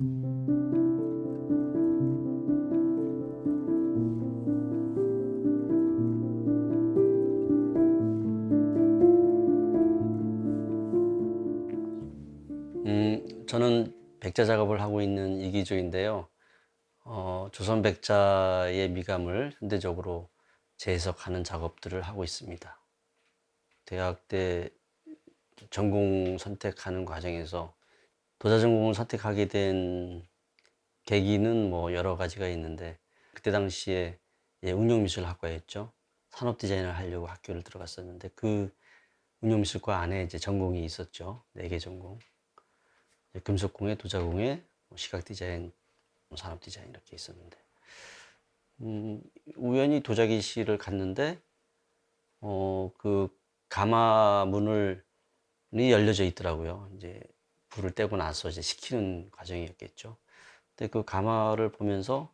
음, 저는 백자 작업을 하고 있는 이기조인데요. 어, 조선 백자의 미감을 현대적으로 재해석하는 작업들을 하고 있습니다. 대학 때 전공 선택하는 과정에서 도자 전공을 선택하게 된 계기는 뭐 여러 가지가 있는데 그때 당시에 예, 응용미술학과였죠. 산업 디자인을 하려고 학교를 들어갔었는데 그 응용미술과 안에 이제 전공이 있었죠. 네 개 전공. 금속공예, 도자공예, 뭐 시각 디자인, 뭐 산업 디자인 이렇게 있었는데 음, 우연히 도자기실을 갔는데 어, 그 가마문을 이 열려져 있더라고요. 이제 불을 떼고 나서 이제 식히는 과정이었겠죠. 근데 그 가마를 보면서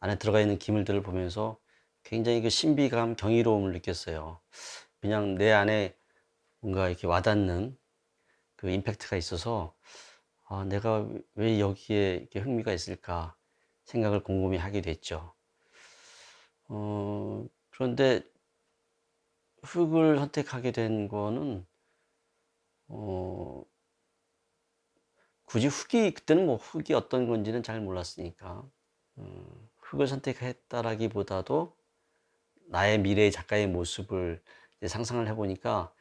안에 들어가 있는 기물들을 보면서 굉장히 그 신비감, 경이로움을 느꼈어요. 그냥 내 안에 뭔가 이렇게 와닿는 그 임팩트가 있어서 아, 내가 왜 여기에 이렇게 흥미가 있을까 생각을 곰곰이 하게 됐죠. 어, 그런데 흙을 선택하게 된 거는 어, 굳이 흙이 그때는 뭐 흙이 어떤 건지는 잘 몰랐으니까 음, 흙을 선택했다라기보다도 나의 미래의 작가의 모습을 상상을 해보니까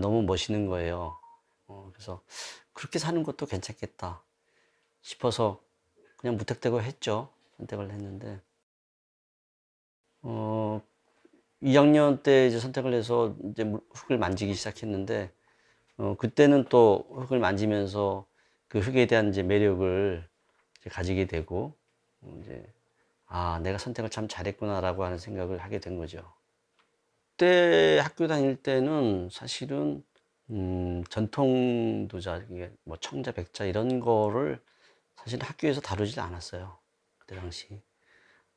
너무 멋있는 거예요. 어, 그래서 그렇게 사는 것도 괜찮겠다 싶어서 그냥 무턱대고 했죠. 선택을 했는데 어, 2학년 때 이제 선택을 해서 이제 물- 흙을 만지기 시작했는데 어, 그때는 또 흙을 만지면서 그 흙에 대한 이제 매력을 이제 가지게 되고 어, 이제 아 내가 선택을 참 잘했구나라고 하는 생각을 하게 된 거죠. 그때 학교 다닐 때는 사실은 음, 전통 도자, 뭐 청자, 백자 이런 거를 사실 학교에서 다루지 않았어요. 그때 당시.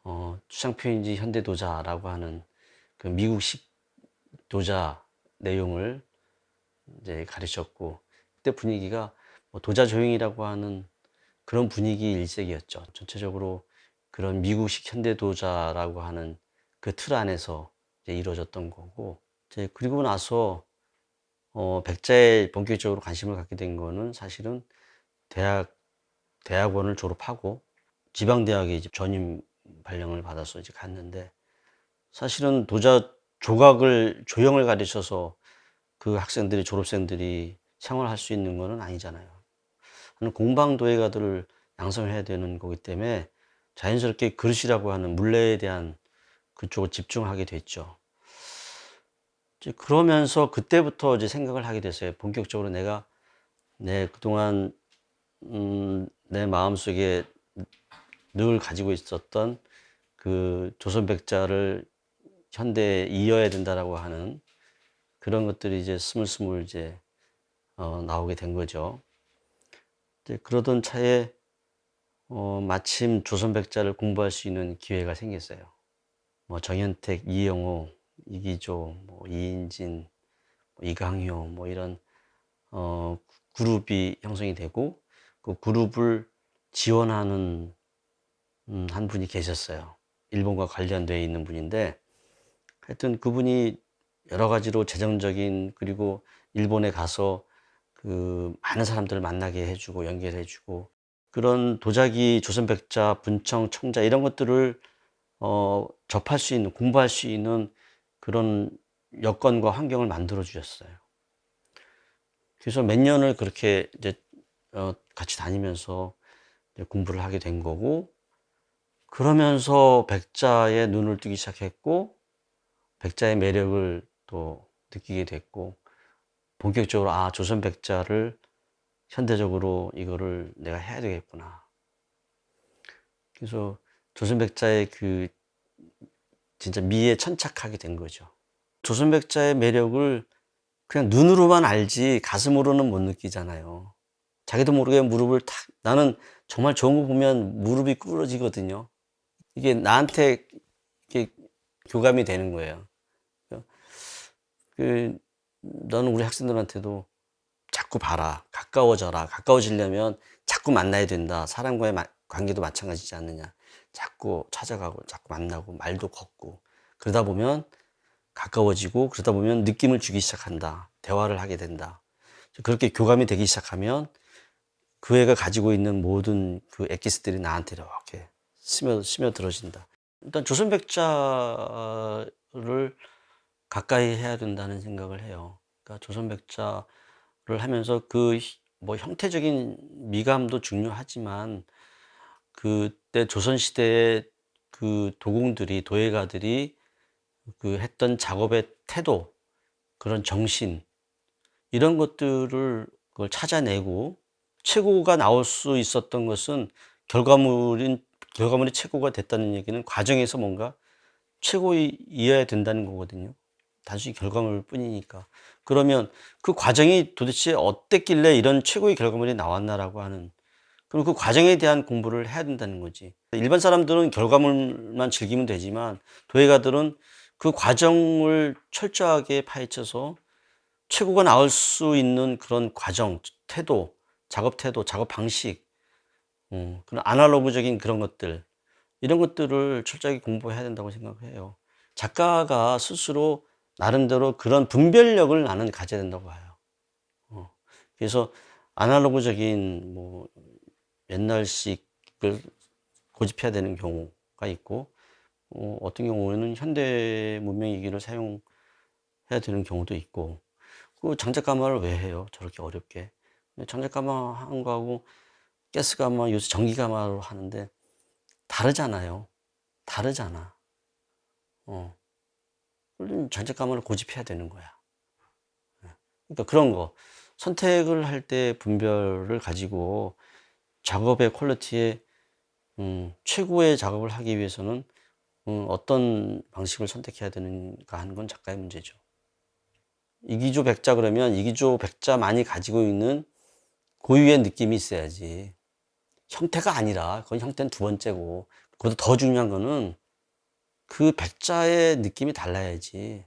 어, 추상표현지 현대 도자라고 하는 그 미국식 도자 내용을 이제 가르쳤고 그때 분위기가 뭐 도자 조형이라고 하는 그런 분위기 일색이었죠. 전체적으로 그런 미국식 현대 도자라고 하는 그 틀 안에서 이루어졌던 거고 이제 그리고 나서 어, 백자에 본격적으로 관심을 갖게 된 거는 사실은 대학 대학원을 졸업하고 지방 대학에 이제 전임 발령을 받아서 이제 갔는데 사실은 도자 조각을 조형을 가르쳐서 그 학생들이 졸업생들이 생활할 수 있는 거는 아니잖아요. 공방도예가들을 양성해야 되는 거기 때문에 자연스럽게 그릇이라고 하는 물레에 대한 그쪽을 집중하게 됐죠. 이제 그러면서 그때부터 이제 생각을 하게 됐어요. 본격적으로 내가 내 그동안 음, 내 마음속에 늘 가지고 있었던 그 조선 백자를 현대에 이어야 된다라고 하는 그런 것들이 이제 스물스물 이제 어, 나오게 된 거죠. 그러던 차에 어, 마침 조선 백자를 공부할 수 있는 기회가 생겼어요. 뭐 정현택, 이영호, 이기조, 뭐 이인진, 뭐 이강효 뭐 이런 어, 그룹이 형성이 되고 그 그룹을 지원하는 음, 한 분이 계셨어요. 일본과 관련되어 있는 분인데 하여튼 그분이 여러 가지로 재정적인 그리고 일본에 가서 그 많은 사람들을 만나게 해주고 연결해주고 그런 도자기 조선백자 분청 청자 이런 것들을 어, 접할 수 있는 공부할 수 있는 그런 여건과 환경을 만들어 주셨어요. 그래서 몇 년을 그렇게 이제 어, 같이 다니면서 이제 공부를 하게 된 거고 그러면서 백자의 눈을 뜨기 시작했고 백자의 매력을 또 느끼게 됐고 본격적으로 아 조선 백자를 현대적으로 이거를 내가 해야 되겠구나. 그래서 조선 백자의 그 진짜 미에 천착하게 된 거죠. 조선 백자의 매력을 그냥 눈으로만 알지 가슴으로는 못 느끼잖아요. 자기도 모르게 무릎을 탁 나는 정말 좋은 거 보면 무릎이 꿇어지거든요. 이게 나한테 이게 교감이 되는 거예요. 그 너는 우리 학생들한테도 자꾸 봐라. 가까워져라. 가까워지려면 자꾸 만나야 된다. 사람과의 마- 관계도 마찬가지지 않느냐. 자꾸 찾아가고 자꾸 만나고 말도 걷고 그러다 보면 가까워지고 그러다 보면 느낌을 주기 시작한다. 대화를 하게 된다. 그렇게 교감이 되기 시작하면 그 애가 가지고 있는 모든 그 엑기스들이 나한테 이렇게 스며 스며들어진다. 일단 조선백자를 가까이 해야 된다는 생각을 해요. 그러니까 조선백자를 하면서 그 뭐 형태적인 미감도 중요하지만 그때 조선시대의 그 도공들이 도예가들이 그 했던 작업의 태도 그런 정신 이런 것들을 그걸 찾아내고 최고가 나올 수 있었던 것은 결과물인 결과물이 최고가 됐다는 얘기는 과정에서 뭔가 최고이어야 된다는 거거든요. 단순히 결과물 뿐이니까. 그러면 그 과정이 도대체 어땠길래 이런 최고의 결과물이 나왔나라고 하는 그럼 그 과정에 대한 공부를 해야 된다는 거지. 일반 사람들은 결과물만 즐기면 되지만 도예가들은 그 과정을 철저하게 파헤쳐서 최고가 나올 수 있는 그런 과정, 태도, 작업 태도, 작업 방식, 음, 그런 아날로그적인 그런 것들, 이런 것들을 철저하게 공부해야 된다고 생각해요. 작가가 스스로 나름대로 그런 분별력을 나는 가져야 된다고 봐요. 어, 그래서 아날로그적인 뭐 옛날식을 고집해야 되는 경우가 있고, 어, 어떤 경우에는 현대 문명이기를 사용해야 되는 경우도 있고, 그 장작 가마를 왜 해요? 저렇게 어렵게. 장작 가마 하는 거하고 가스 가마, 요새 전기 가마로 하는데 다르잖아요. 다르잖아. 어. 장작가마를 고집해야 되는 거야. 그러니까 그런 거. 선택을 할 때 분별을 가지고 작업의 퀄리티에 음, 최고의 작업을 하기 위해서는 음, 어떤 방식을 선택해야 되는가 하는 건 작가의 문제죠. 이기조 백자 그러면 이기조 백자 많이 가지고 있는 고유의 느낌이 있어야지. 형태가 아니라, 그건 형태는 두 번째고, 그보다 더 중요한 거는 그 백자의 느낌이 달라야지.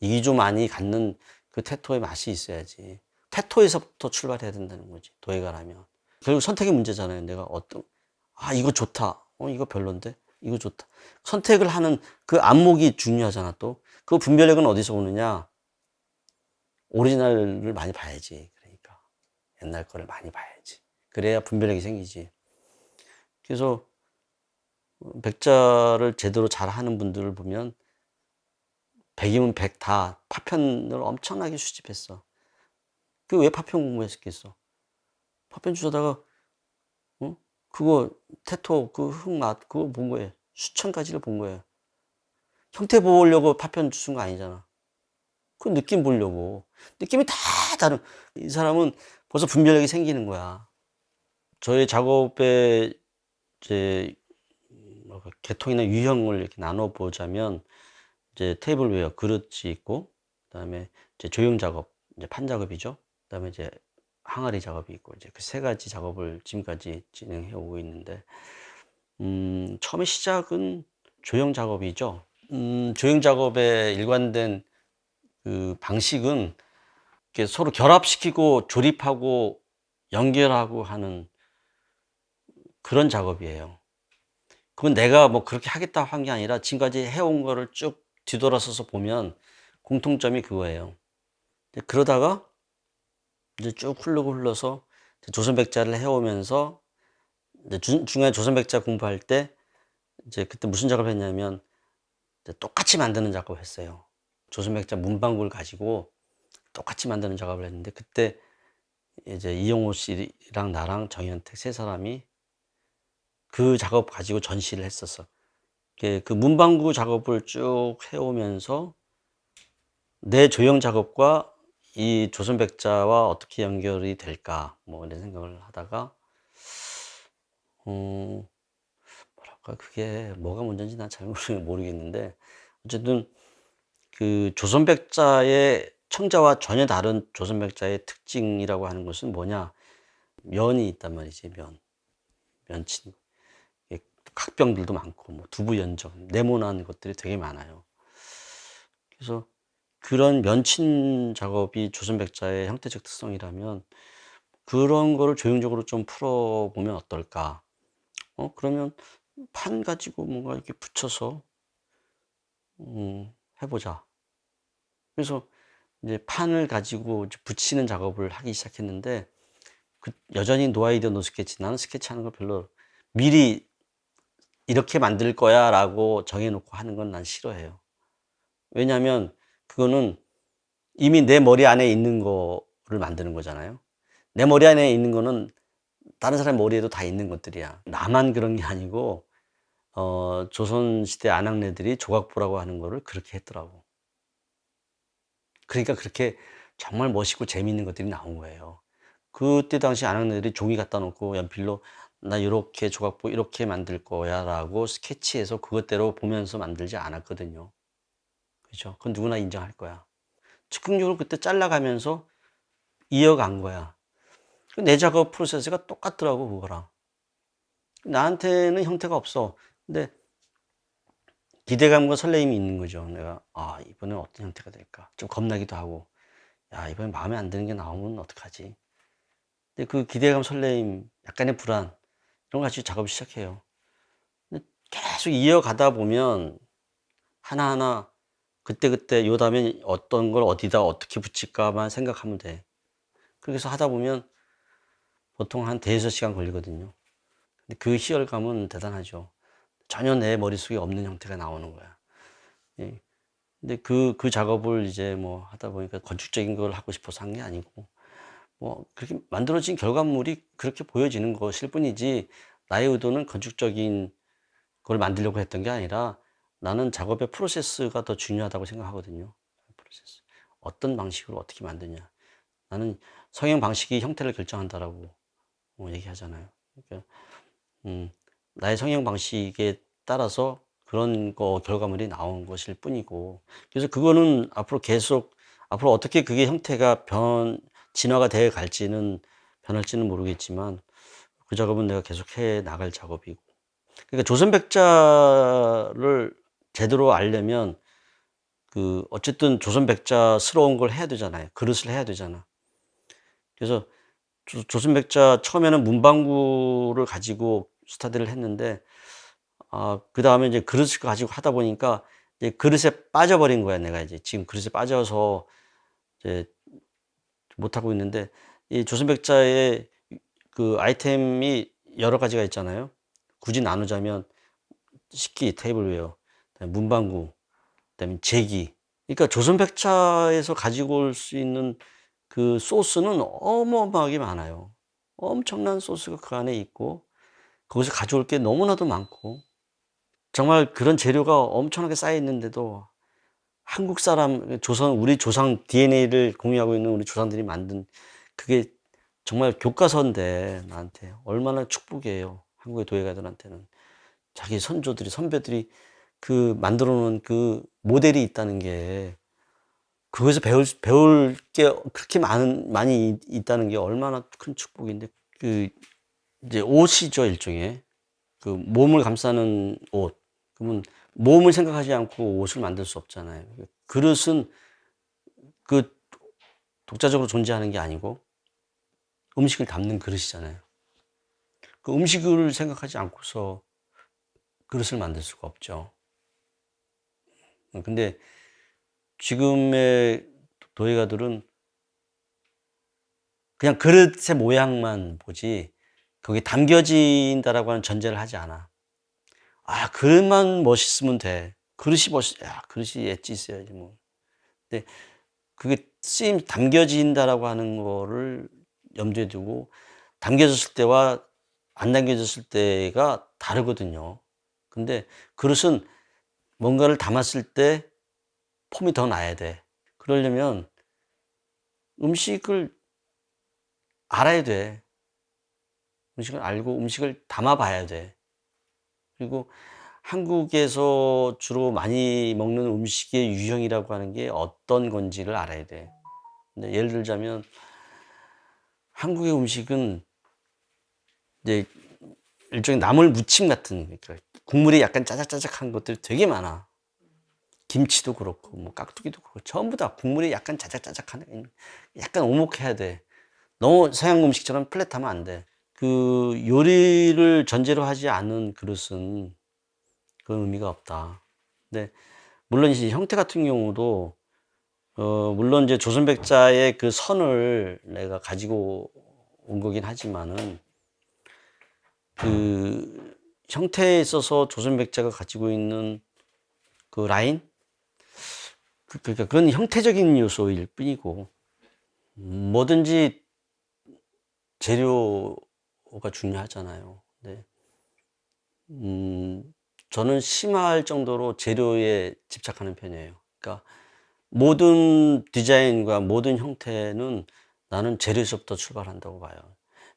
이기조 많이 갖는 그 태토의 맛이 있어야지. 태토에서부터 출발해야 된다는 거지. 도예가라면. 결국 선택의 문제잖아요. 내가 어떤, 아, 이거 좋다. 어, 이거 별론데? 이거 좋다. 선택을 하는 그 안목이 중요하잖아, 또. 그 분별력은 어디서 오느냐? 오리지널을 많이 봐야지. 그러니까. 옛날 거를 많이 봐야지. 그래야 분별력이 생기지. 그래서 백자를 제대로 잘 하는 분들을 보면 백이면 백 다 파편을 엄청나게 수집했어. 그 왜 파편 공부했겠어? 파편 주워다가 어? 그거 테토 그 흙맛 그거 본 거예요. 수천 가지를 본 거예요. 형태 보려고 파편 주운 거 아니잖아. 그 느낌 보려고. 느낌이 다 다른. 이 사람은 벌써 분별력이 생기는 거야. 저의 작업에 뭐랄까, 계통이나 유형을 이렇게 나눠 보자면 이제 테이블웨어 그릇이 있고 그다음에 이제 조형 작업 이제 판 작업이죠. 그다음에 이제 항아리 작업이 있고 이제 그 세 가지 작업을 지금까지 진행해 오고 있는데 음, 처음에 시작은 조형 작업이죠. 음, 조형 작업의 일관된 그 방식은 이렇게 서로 결합시키고 조립하고 연결하고 하는 그런 작업이에요. 그건 내가 뭐 그렇게 하겠다 한 게 아니라 지금까지 해온 거를 쭉 뒤돌아서서 보면 공통점이 그거예요. 그러다가 이제 쭉 흐르고 흘러서 조선백자를 해오면서 중, 중간에 조선백자 공부할 때 이제 그때 무슨 작업을 했냐면 똑같이 만드는 작업을 했어요. 조선백자 문방구를 가지고 똑같이 만드는 작업을 했는데 그때 이제 이용호 씨랑 나랑 정현택 세 사람이 그 작업 가지고 전시를 했었어. 그 문방구 작업을 쭉 해오면서 내 조형 작업과 이 조선백자와 어떻게 연결이 될까 뭐 이런 생각을 하다가 음 뭐랄까 그게 뭐가 문제인지 난 잘 모르겠는데 어쨌든 그 조선백자의 청자와 전혀 다른 조선백자의 특징이라고 하는 것은 뭐냐? 면이 있단 말이지 면. 면친 각병들도 많고 뭐 두부 연정 네모난 것들이 되게 많아요 그래서 그런 면친 작업이 조선백자의 형태적 특성이라면 그런 거를 조형적으로 좀 풀어보면 어떨까? 어, 그러면 판 가지고 뭔가 이렇게 붙여서, 음, 해보자. 그래서 이제 판을 가지고 붙이는 작업을 하기 시작했는데, 그 여전히 노아이디어 노스케치, 나는 스케치하는 걸 별로 미리 이렇게 만들 거야 라고 정해놓고 하는 건 난 싫어해요. 왜냐하면 그거는 이미 내 머리 안에 있는 거를 만드는 거잖아요. 내 머리 안에 있는 거는 다른 사람 머리에도 다 있는 것들이야. 나만 그런 게 아니고 어, 조선시대 안악내들이 조각보라고 하는 거를 그렇게 했더라고. 그러니까 그렇게 정말 멋있고 재미있는 것들이 나온 거예요. 그때 당시 안악내들이 종이 갖다 놓고 연필로 나 이렇게 조각보 이렇게 만들 거야 라고 스케치해서 그것대로 보면서 만들지 않았거든요. 그죠? 그건 누구나 인정할 거야. 즉흥적으로 그때 잘라가면서 이어간 거야. 내 작업 프로세스가 똑같더라고, 그거랑. 나한테는 형태가 없어. 근데 기대감과 설레임이 있는 거죠. 내가, 아, 이번엔 어떤 형태가 될까? 좀 겁나기도 하고, 야, 이번엔 마음에 안 드는 게 나오면 어떡하지? 근데 그 기대감, 설레임, 약간의 불안, 이런 거 가지고 작업을 시작해요. 계속 이어가다 보면, 하나하나, 그때그때 요 다음에 어떤 걸 어디다 어떻게 붙일까만 생각하면 돼. 해서 하다 보면, 보통 한 대여섯 시간 걸리거든요. 근데 그 희열감은 대단하죠. 전혀 내 머릿속에 없는 형태가 나오는 거야. 예. 근데 그, 그 작업을 이제 뭐 하다 보니까 건축적인 걸 하고 싶어서 한 게 아니고, 뭐 그렇게 만들어진 결과물이 그렇게 보여지는 것일 뿐이지, 나의 의도는 건축적인 걸 만들려고 했던 게 아니라, 나는 작업의 프로세스가 더 중요하다고 생각하거든요. 프로세스. 어떤 방식으로 어떻게 만드냐. 나는 성형 방식이 형태를 결정한다라고 뭐 얘기하잖아요. 그러니까 음, 나의 성형 방식에 따라서 그런 거 결과물이 나온 것일 뿐이고 그래서 그거는 앞으로 계속 앞으로 어떻게 그게 형태가 변 진화가 돼 갈지는 변할지는 모르겠지만 그 작업은 내가 계속 해 나갈 작업이고. 그러니까 조선백자를 제대로 알려면 그 어쨌든 조선백자스러운 걸 해야 되잖아요. 그릇을 해야 되잖아. 그래서 조, 조선백자 처음에는 문방구를 가지고 스타디를 했는데 아, 그 다음에 이제 그릇을 가지고 하다 보니까 이제 그릇에 빠져버린 거야, 내가 이제. 지금 그릇에 빠져서 이제 못하고 있는데 이 조선백자의 그 아이템이 여러 가지가 있잖아요. 굳이 나누자면 식기, 테이블웨어, 문방구, 그다음에 제기. 그러니까 조선백자에서 가지고 올 수 있는 그 소스는 어마어마하게 많아요. 엄청난 소스가 그 안에 있고 거기서 가져올 게 너무나도 많고 정말 그런 재료가 엄청나게 쌓여 있는데도 한국 사람 조선 우리 조상 DNA를 공유하고 있는 우리 조상들이 만든 그게 정말 교과서인데 나한테 얼마나 축복이에요. 한국의 도예가들한테는. 자기 선조들이 선배들이 그 만들어 놓은 그 모델이 있다는 게 그거에서 배울 배울 게 그렇게 많은 많이 있다는 게 얼마나 큰 축복인데 그 이제 옷이죠 일종의. 그 몸을 감싸는 옷. 그러면 몸을 생각하지 않고 옷을 만들 수 없잖아요. 그릇은 그 독자적으로 존재하는 게 아니고 음식을 담는 그릇이잖아요. 그 음식을 생각하지 않고서 그릇을 만들 수가 없죠. 근데 지금의 도예가들은 그냥 그릇의 모양만 보지 거기 담겨진다라고 하는 전제를 하지 않아. 아, 그릇만 멋있으면 돼. 그릇이 멋있, 야, 그릇이 엣지 있어야지 뭐. 근데 그게 쓰임, 담겨진다라고 하는 거를 염두에 두고 담겨졌을 때와 안 담겨졌을 때가 다르거든요. 근데 그릇은 뭔가를 담았을 때 폼이 더 나야 돼. 그러려면 음식을 알아야 돼. 음식을 알고 음식을 담아봐야 돼. 그리고 한국에서 주로 많이 먹는 음식의 유형이라고 하는 게 어떤 건지를 알아야 돼. 근데 예를 들자면 한국의 음식은 이제 일종의 나물 무침 같은 그러니까 국물이 약간 짜작짜작한 것들이 되게 많아. 김치도 그렇고 뭐 깍두기도 그렇고 전부 다 국물이 약간 자작자작한 약간 오목해야 돼. 너무 서양 음식처럼 플랫하면 안 돼. 그 요리를 전제로 하지 않은 그릇은 그런 의미가 없다. 근데 물론 이제 형태 같은 경우도 어 물론 이제 조선백자의 그 선을 내가 가지고 온 거긴 하지만은 그 형태에 있어서 조선백자가 가지고 있는 그 라인 그- 그러니까 그런 형태적인 요소일 뿐이고 뭐든지 재료 가 중요하잖아요. 네. 음, 저는 심할 정도로 재료에 집착하는 편이에요. 그러니까 모든 디자인과 모든 형태는 나는 재료에서부터 출발한다고 봐요.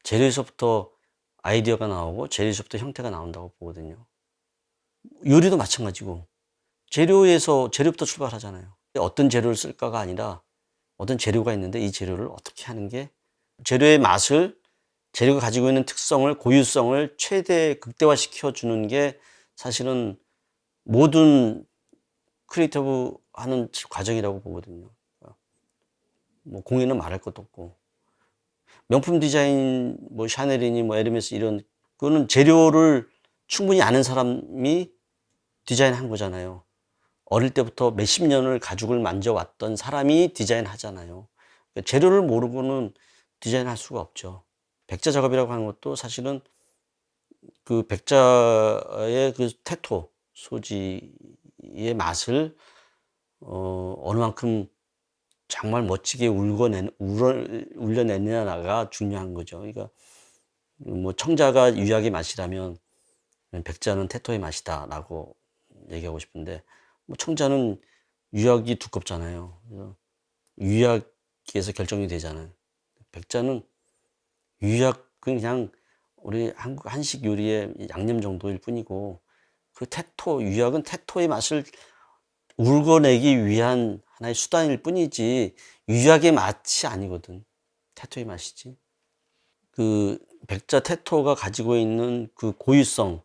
재료에서부터 아이디어가 나오고 재료에서부터 형태가 나온다고 보거든요. 요리도 마찬가지고 재료에서 재료부터 출발하잖아요. 어떤 재료를 쓸까가 아니라 어떤 재료가 있는데 이 재료를 어떻게 하는 게 재료의 맛을 재료가 가지고 있는 특성을 고유성을 최대 극대화시켜 주는 게 사실은 모든 크리에이티브 하는 과정이라고 보거든요. 뭐 공예는 말할 것도 없고 명품 디자인 뭐 샤넬이니 뭐 에르메스 이런 그거는 재료를 충분히 아는 사람이 디자인한 거잖아요. 어릴 때부터 몇십 년을 가죽을 만져왔던 사람이 디자인하잖아요. 그러니까 재료를 모르고는 디자인할 수가 없죠. 백자 작업이라고 하는 것도 사실은 그 백자의 그 테토 소지의 맛을 어, 어느 만큼 정말 멋지게 울거내, 울어, 울려내느냐가 중요한 거죠. 그러니까 뭐 청자가 유약의 맛이라면 백자는 테토의 맛이다라고 얘기하고 싶은데 뭐 청자는 유약이 두껍잖아요. 그래서 유약에서 결정이 되잖아요. 백자는 유약은 그냥 우리 한국 한식 요리의 양념 정도일 뿐이고 그 테토 유약은 테토의 맛을 울거내기 위한 하나의 수단일 뿐이지 유약의 맛이 아니거든. 테토의 맛이지. 그 백자 테토가 가지고 있는 그 고유성.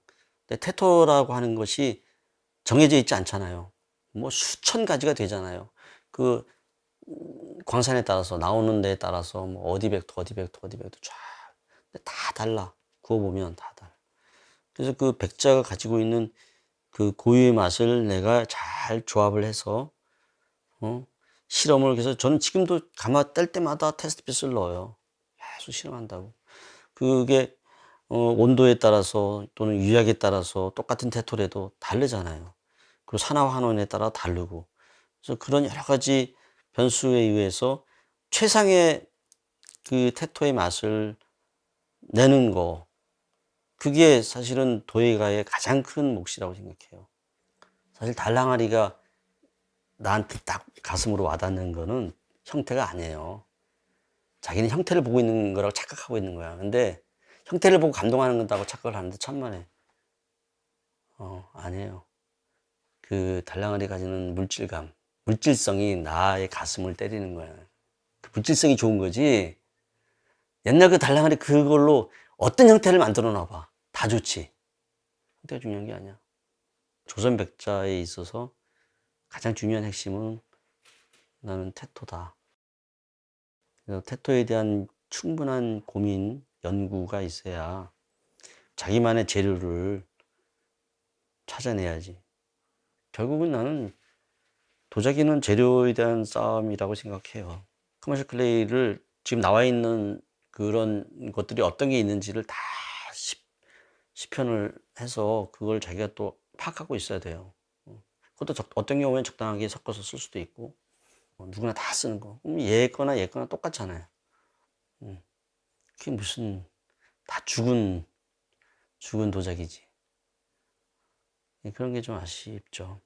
테토라고 하는 것이 정해져 있지 않잖아요. 뭐 수천 가지가 되잖아요. 그 광산에 따라서 나오는 데에 따라서 뭐 어디 벡터 어디 벡터 어디 벡터 쫙. 다 달라. 구워 보면 다 달라. 그래서 그 백자가 가지고 있는 그 고유의 맛을 내가 잘 조합을 해서 어? 실험을 그래서 저는 지금도 가마 뗄 때마다 테스트 빗을 넣어요. 계속 실험한다고. 그게 어, 온도에 따라서 또는 유약에 따라서 똑같은 테토래도 다르잖아요. 그리고 산화 환원에 따라 다르고. 그래서 그런 여러 가지 변수에 의해서 최상의 그 테토의 맛을 내는 거. 그게 사실은 도예가의 가장 큰 몫이라고 생각해요. 사실 달랑아리가 나한테 딱 가슴으로 와닿는 거는 형태가 아니에요. 자기는 형태를 보고 있는 거라고 착각하고 있는 거야. 근데 형태를 보고 감동하는 건다고 착각을 하는데 천만에. 어, 아니에요. 그 달랑아리 가지는 물질감, 물질성이 나의 가슴을 때리는 거야. 그 물질성이 좋은 거지. 옛날 그 달랑아리 그걸로 어떤 형태를 만들어 놔봐. 다 좋지. 형태가 중요한 게 아니야. 조선 백자에 있어서 가장 중요한 핵심은 나는 테토다. 그래서 테토에 대한 충분한 고민, 연구가 있어야 자기만의 재료를 찾아내야지. 결국은 나는 도자기는 재료에 대한 싸움이라고 생각해요. 커머셜 클레이를 지금 나와 있는 그런 것들이 어떤 게 있는지를 다 시, 시편을 해서 그걸 자기가 또 파악하고 있어야 돼요. 어, 그것도 적, 어떤 경우에는 적당하게 섞어서 쓸 수도 있고 어, 누구나 다 쓰는 거. 그럼 얘 거나 얘 거나 똑같잖아요. 음. 그게 무슨 다 죽은 죽은 도자기지. 예, 그런 게 좀 아쉽죠.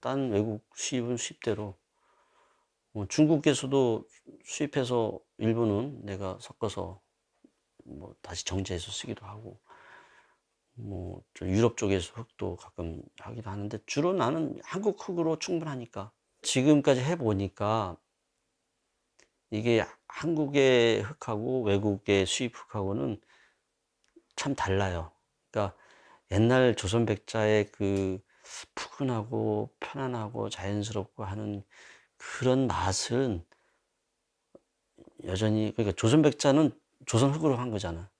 딴 외국 수입은 수입대로 뭐 중국에서도 수입해서 일부는 내가 섞어서 뭐 다시 정제해서 쓰기도 하고 뭐 유럽 쪽에서 흙도 가끔 하기도 하는데 주로 나는 한국 흙으로 충분하니까 지금까지 해보니까 이게 한국의 흙하고 외국의 수입 흙하고는 참 달라요. 그러니까 옛날 조선 백자의 그 푸근하고 편안하고 자연스럽고 하는 그런 맛은 여전히 그러니까 조선 백자는 조선 흑으로 한 거잖아.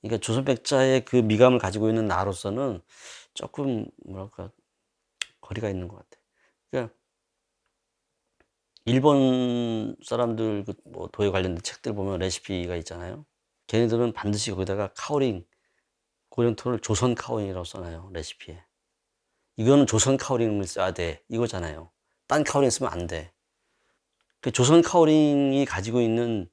그러니까 조선 백자의 그 미감을 가지고 있는 나로서는 조금 뭐랄까 거리가 있는 것 같아. 그러니까 일본 사람들 그 뭐 도에 관련된 책들 보면 레시피가 있잖아요. 걔네들은 반드시 거기다가 카오링 고령토를 조선 카오링이라고 써놔요 레시피에. 이거는 조선 카오링을 써야 돼 이거잖아요. 딴 카오링 쓰면 안 돼. 그 조선 카오링이 가지고 있는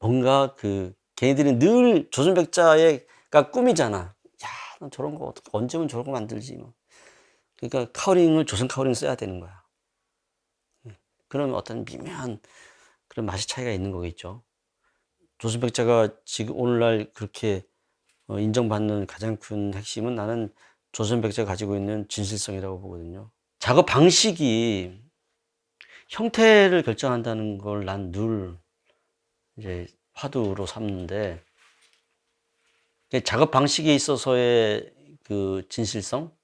뭔가 그 걔네들이 늘 조선 백자의가 꿈이잖아. 야, 난 저런 거 언제면 저런 거 만들지 뭐. 그러니까 카오링을 조선 카오링 써야 되는 거야. 그러면 어떤 미묘한 그런 맛의 차이가 있는 거겠죠. 조선 백자가 지금 오늘날 그렇게 어, 인정받는 가장 큰 핵심은 나는 조선 백자가 가지고 있는 진실성이라고 보거든요. 작업 방식이 형태를 결정한다는 걸 난 늘 이제 화두로 삼는데 작업 방식에 있어서의 그 진실성,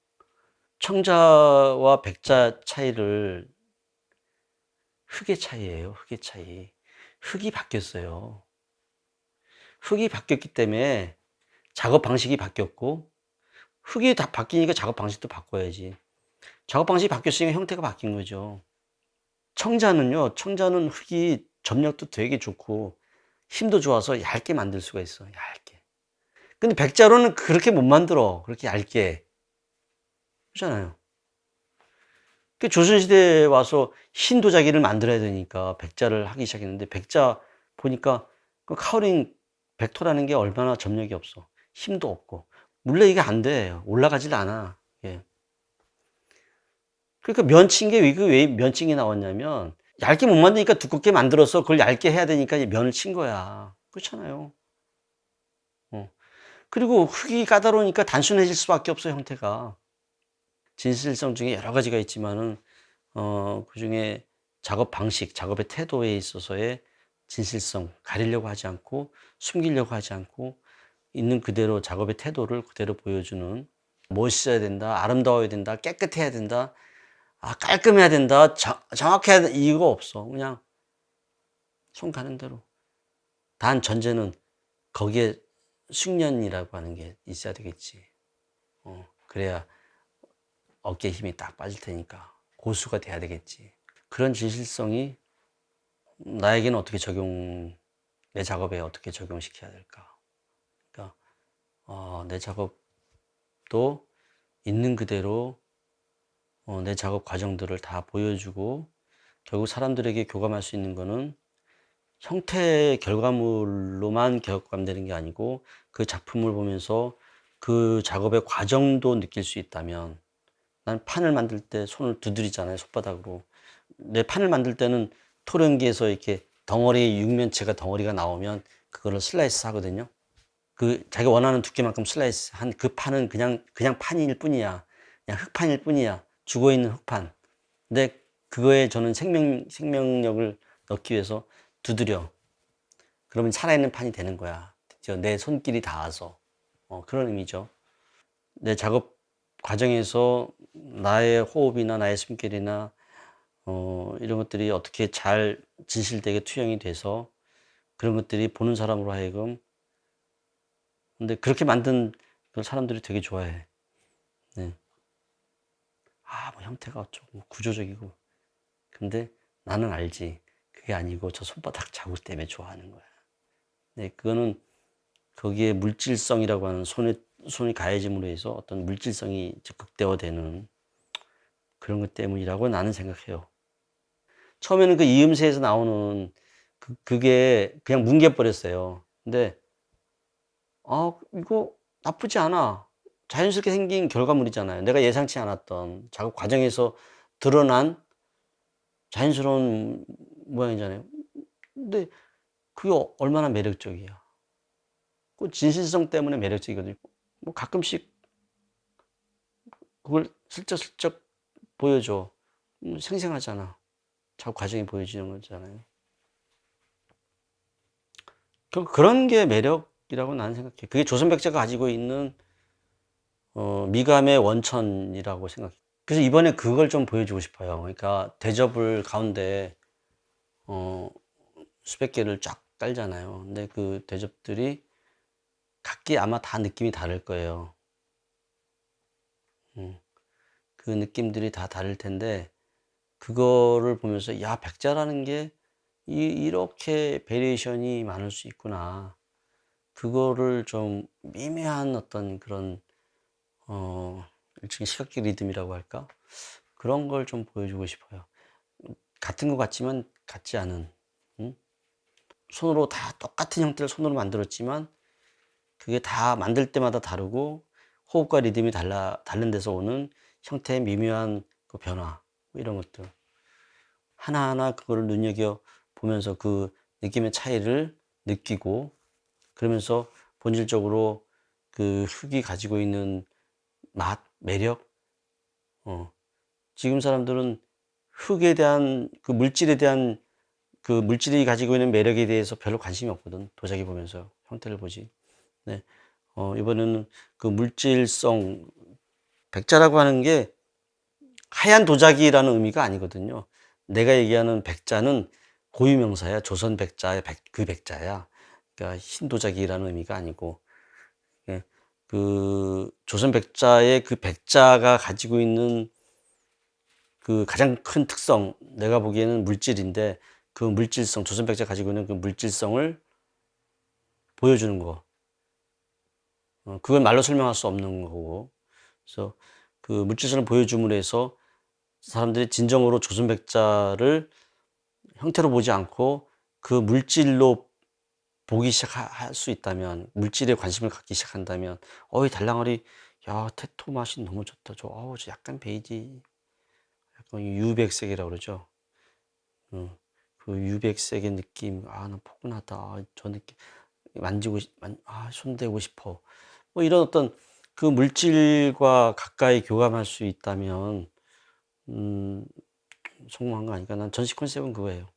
청자와 백자 차이를 흙의 차이예요. 흙의 차이. 흙이 바뀌었어요. 흙이 바뀌었기 때문에 작업 방식이 바뀌었고 흙이 다 바뀌니까 작업 방식도 바꿔야지. 작업 방식이 바뀌었으니까 형태가 바뀐 거죠. 청자는요. 청자는 흙이 접력도 되게 좋고 힘도 좋아서 얇게 만들 수가 있어. 얇게. 근데 백자로는 그렇게 못 만들어. 그렇게 얇게. 그렇잖아요. 그 조선시대에 와서 흰 도자기를 만들어야 되니까 백자를 하기 시작했는데 백자 보니까 그 카오링 벡터라는 게 얼마나 접력이 없어. 힘도 없고. 물론 이게 안 돼. 올라가질 않아. 예. 그러니까 면친 게왜 면친이 나왔냐면 얇게 못 만드니까 두껍게 만들어서 그걸 얇게 해야 되니까 면을 친 거야. 그렇잖아요. 어. 그리고 흙이 까다로우니까 단순해질 수밖에 없어 형태가. 진실성 중에 여러 가지가 있지만은 어, 그 중에 작업 방식, 작업의 태도에 있어서의 진실성, 가리려고 하지 않고 숨기려고 하지 않고 있는 그대로 작업의 태도를 그대로 보여주는 멋있어야 된다, 아름다워야 된다, 깨끗해야 된다, 아, 깔끔해야 된다, 정, 정확해야 된다, 이거 없어. 그냥 손 가는 대로. 단 전제는 거기에 숙련이라고 하는 게 있어야 되겠지. 어, 그래야 어깨 힘이 딱 빠질 테니까 고수가 돼야 되겠지. 그런 진실성이 나에게는 어떻게 적용, 내 작업에 어떻게 적용시켜야 될까. 어, 내 작업도 있는 그대로 어, 내 작업 과정들을 다 보여주고 결국 사람들에게 교감할 수 있는 거는 형태 결과물로만 교감되는 게 아니고 그 작품을 보면서 그 작업의 과정도 느낄 수 있다면 난 판을 만들 때 손을 두드리잖아요 손바닥으로. 내 판을 만들 때는 토령기에서 이렇게 덩어리 육면체가 덩어리가 나오면 그거를 슬라이스 하거든요 그 자기가 원하는 두께만큼 슬라이스 한 그 판은 그냥 그냥 판일 뿐이야 그냥 흙판일 뿐이야 죽어 있는 흙판. 근데 그거에 저는 생명 생명력을 넣기 위해서 두드려. 그러면 살아있는 판이 되는 거야. 내 손길이 닿아서 어, 그런 의미죠. 내 작업 과정에서 나의 호흡이나 나의 숨결이나 어, 이런 것들이 어떻게 잘 진실되게 투영이 돼서 그런 것들이 보는 사람으로 하여금 근데 그렇게 만든 그 사람들이 되게 좋아해. 네. 아, 뭐 형태가 어쩌고, 뭐 구조적이고. 근데 나는 알지. 그게 아니고 저 손바닥 자국 때문에 좋아하는 거야. 네, 그거는 거기에 물질성이라고 하는 손에, 손이 가해짐으로 해서 어떤 물질성이 극대화되는 그런 것 때문이라고 나는 생각해요. 처음에는 그 이음새에서 나오는 그, 그게 그냥 뭉개버렸어요. 근데, 아, 이거 나쁘지 않아. 자연스럽게 생긴 결과물이잖아요. 내가 예상치 않았던 작업 과정에서 드러난 자연스러운 모양이잖아요. 근데 그게 얼마나 매력적이야. 그 진실성 때문에 매력적이거든요. 뭐 가끔씩 그걸 슬쩍슬쩍 보여줘. 음, 생생하잖아. 작업 과정이 보여지는 거잖아요. 그, 그런 게 매력 이라고 나는 생각해. 그게 조선백제가 가지고 있는 어, 미감의 원천이라고 생각해. 그래서 이번에 그걸 좀 보여주고 싶어요. 그러니까 대접을 가운데 어, 수백 개를 쫙 깔잖아요. 근데 그 대접들이 각기 아마 다 느낌이 다를 거예요. 음, 그 느낌들이 다 다를 텐데 그거를 보면서 야 백자라는 게 이, 이렇게 베리에이션이 많을 수 있구나. 그거를 좀 미묘한 어떤 그런 어 일종의 시각적 리듬이라고 할까? 그런 걸 좀 보여주고 싶어요. 같은 것 같지만 같지 않은 음? 손으로 다 똑같은 형태를 손으로 만들었지만 그게 다 만들 때마다 다르고 호흡과 리듬이 달라 다른 데서 오는 형태의 미묘한 그 변화 뭐 이런 것들 하나하나 그거를 눈여겨 보면서 그 느낌의 차이를 느끼고 그러면서 본질적으로 그 흙이 가지고 있는 맛, 매력, 어, 지금 사람들은 흙에 대한 그 물질에 대한 그 물질이 가지고 있는 매력에 대해서 별로 관심이 없거든. 도자기 보면서 형태를 보지. 네. 어, 이번에는 그 물질성 백자라고 하는 게 하얀 도자기라는 의미가 아니거든요. 내가 얘기하는 백자는 고유명사야. 조선 백자의 백, 그 백자야. 그러니까 흰 도자기라는 의미가 아니고 예, 그 조선 백자의 그 백자가 가지고 있는 그 가장 큰 특성, 내가 보기에는 물질인데 그 물질성, 조선 백자 가지고 있는 그 물질성을 보여주는 거. 어, 그걸 말로 설명할 수 없는 거고. 그래서 그 물질성을 보여줌으로 해서 사람들이 진정으로 조선 백자를 형태로 보지 않고 그 물질로 보기 시작할 수 있다면 물질에 관심을 갖기 시작한다면 어이 달랑아리 야 테토 맛이 너무 좋다. 저 어우 저 약간 베이지. 약간 유백색이라고 그러죠? 음, 그 유백색의 느낌. 아나 포근하다. 아, 저 느낌. 만지고 싶- 만, 아 손대고 싶어. 뭐 이런 어떤 그 물질과 가까이 교감할 수 있다면 음 성공한 거 아닐까? 난 전시 컨셉은 그거예요